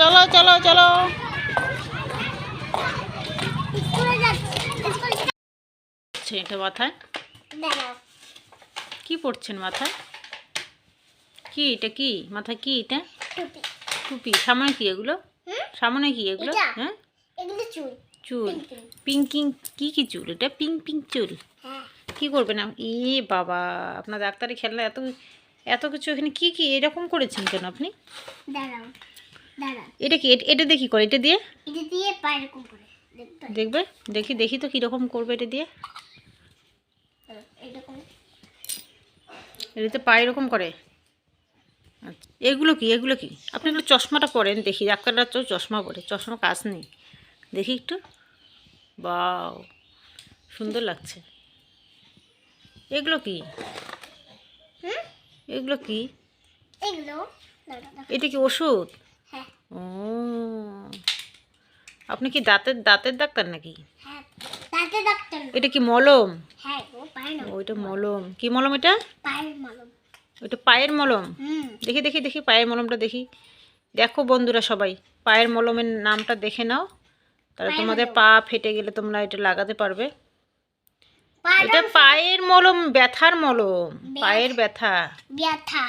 চলো চলো চলো। এটা মাথায়? কি পড়ছেন মাথায়? কি এটা কি? মাথায় কি এটা? টুপি। সামনে কি এগুলো? সামনে কি এগুলো? হ্যাঁ? চুল। পিঙ্ক কি কি চুল? এটা পিঙ্ক পিঙ্ক চুল। হ্যাঁ। কি করবেন ই বাবা আপনার ডাক্তারি খেলনা এত এত কিছু এখানে কি কি এরকম করেছেন কেন আপনি? দাঁড়াও। এটা কি? এট- দেখি করে এটা দিয়ে? এটা দিয়ে পা এরকম করে দেখবে? দেখি দেখি তো কীরকম করবে এটা দিয়ে। এটাতে পা এরকম করে? আচ্ছা এগুলো কি? এগুলো কি? আপনি একটু চশমাটা পরেন দেখি। ডাক্তাররা তো চশমা পরে চশমা কাজ নেই। দেখি একটু। বাও সুন্দর লাগছে। এগুলো কি? এগুলো কি? এগুলো। এটা কি ওষুধ? ও। আপনি কি দাঁতের দাঁতের ডাক্তার নাকি? হ্যাঁ এটা কি মলম? হ্যাঁ ও পায় না ও, এটা মলম। কি মলম এটা? ওইটা পায়ের মলম? দেখি দেখি দেখি পায়ের মলমটা দেখি। দেখো বন্ধুরা সবাই পায়ের মলমের নামটা দেখে নাও। তাহলে তোমাদের পা ফেটে গেলে তোমরা এটা লাগাতে পারবে। এটা পায়ের মলম ব্যথার মলম। পায়ের ব্যথা। ব্যথা।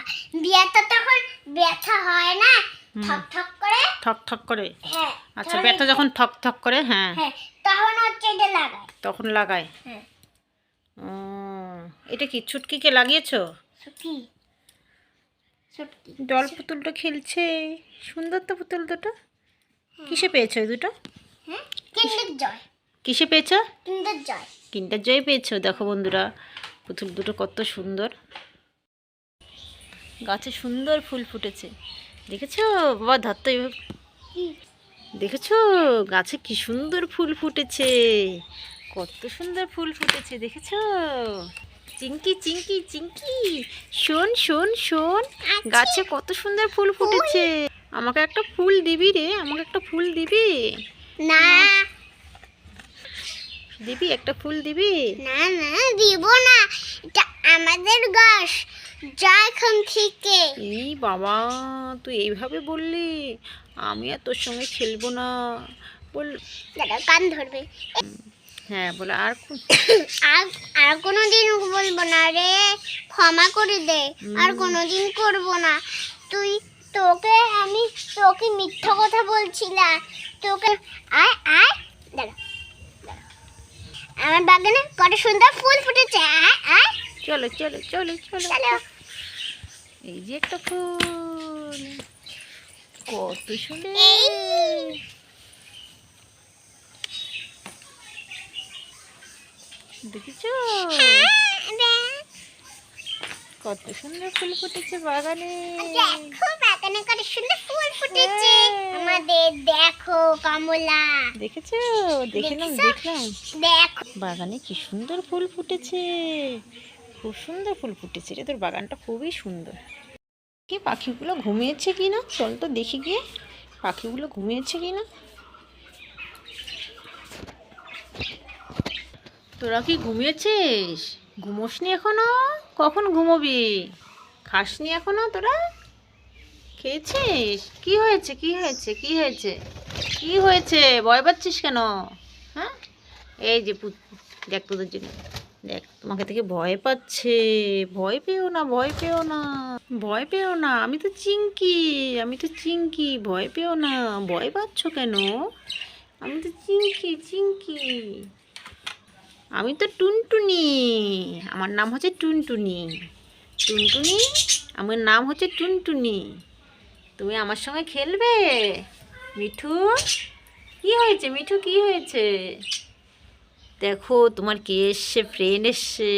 ব্যথা তখন ব্যথা হয় না? ঠক ঠক করে? ঠক ঠক করে? হ্যাঁ আচ্ছা ব্যথা যখন ঠক ঠক করে হ্যাঁ। হ্যাঁ তখন হচ্ছে এটা লাগায়। তখন লাগায়? হ্যাঁ। এটা কি ছুটকিকে লাগিয়েছো? জল পুতুলটা খেলছে। সুন্দর তো পুতুল দুটো। কিসে পেয়েছ এই দুটো? কিসে পেয়েছ? কিন্ডার জয়। কিনটা জয় পেয়েছ? দেখো বন্ধুরা পুতুল দুটো কত সুন্দর। গাছে সুন্দর ফুল ফুটেছে। দেখেছ? বাবা ধরতো এভাবে দেখেছ? গাছে কি সুন্দর ফুল ফুটেছে। কত সুন্দর ফুল ফুটেছে দেখেছ? চিঙ্কি চিঙ্কি চিঙ্কি শোন শোন শোন গাছে কত সুন্দর ফুল ফুটেছে। আমাকে একটা ফুল দিবি রে আমাকে একটা ফুল দিবি। না। দিবি একটা ফুল দিবি? না না দিব না। এটা আমাদের গাছ। যা এখান থেকে। এই বাবা তুই এইভাবে বললি? আমি আর তোর সঙ্গে খেলব না। বল। দাদা কান ধরবে। হ্যাঁ বলে আর আর আর কোনোদিন বলব না রে। ক্ষমা করে দে। আর কোনোদিন করব না। তুই তোকে আমি তোকে মিথ্যা কথা বলছিলাম তোকে আয় আয়। দাঁড়া দাঁড়া। আমার বাগানে কত সুন্দর ফুল ফুটেছে। আয় আয়। চলো চলো চলো চলো। এই যে একটা ফুল। কত সুন্দর। দেখেছ? কত সুন্দর ফুল ফুটেছে বাগানে। দেখো বাগানে কত সুন্দর ফুল ফুটেছে। হ্যাঁ। আমাদের দেখো কমলা। দেখেছ? দেখলাম দেখলাম দেখো। বাগানে কি সুন্দর ফুল ফুটেছে। খুব সুন্দর ফুল ফুটেছে রে, তোর বাগানটা খুবই সুন্দর। কি পাখিগুলো ঘুমিয়েছে কি না? চল তো দেখি গিয়ে, পাখিগুলো ঘুমিয়েছে কি না? তোরা কি ঘুমিয়েছিস? ঘুমোসনি এখনও? কখন ঘুমোবি? খাসনি এখনও তোরা? খেয়েছিস? কি হয়েছে কি হয়েছে কি হয়েছে? কি হয়েছে? ভয় পাচ্ছিস কেন? হ্যাঁ? এই যে দেখ তোদের জন্য। দেখ, তোমাকে থেকে ভয় পাচ্ছে। ভয় পেও না, ভয় পেও না। ভয় পেও না, আমি তো চিঙ্কি, আমি তো চিঙ্কি, ভয় পেও না। ভয় পাচ্ছ কেন? আমি তো চিঙ্কি চিঙ্কি। আমি তো টুনটুনি, আমার নাম হচ্ছে টুনটুনি। টুনটুনি, আমার নাম হচ্ছে টুনটুনি। তুমি আমার সঙ্গে খেলবে? মিঠু, কি হয়েছে? মিঠু, কি হয়েছে? দেখো, তোমার কে এসছে? ফ্রেন্ড এসছে।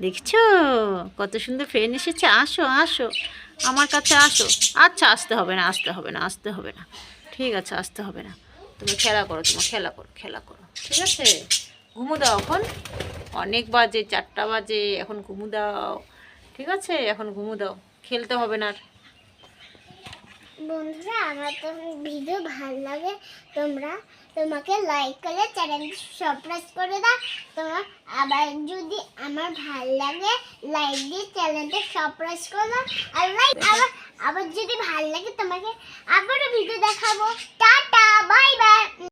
দেখছ? কত সুন্দর ফ্রেন্ড এসেছে। আসো আসো। আমার কাছে আসো। আচ্ছা আসতে হবে না, আসতে হবে না, আসতে হবে না। ঠিক আছে, আসতে হবে না। তুমি খেলা করো তোমার খেলা করো খেলা করো। ঠিক আছে? ঘুমো দাও এখন। অনেক বাজে, চারটা বাজে। এখন ঘুমো দাও। ঠিক আছে? এখন ঘুমো দাও। খেলতে হবে না আর। বন্ধুরা, আমার তো ভিডিও ভালো লাগে। তোমরা তোমাকে লাইক করে চ্যানেল সাবস্ক্রাইব করে দাও। তোমার আবার যদি আমার ভালো লাগে লাইক দিয়ে চ্যানেলটা সাবস্ক্রাইব করে দাও। আর লাইক আবার আবার যদি ভালো লাগে, তোমাকে আবারও ভিডিও দেখাবো।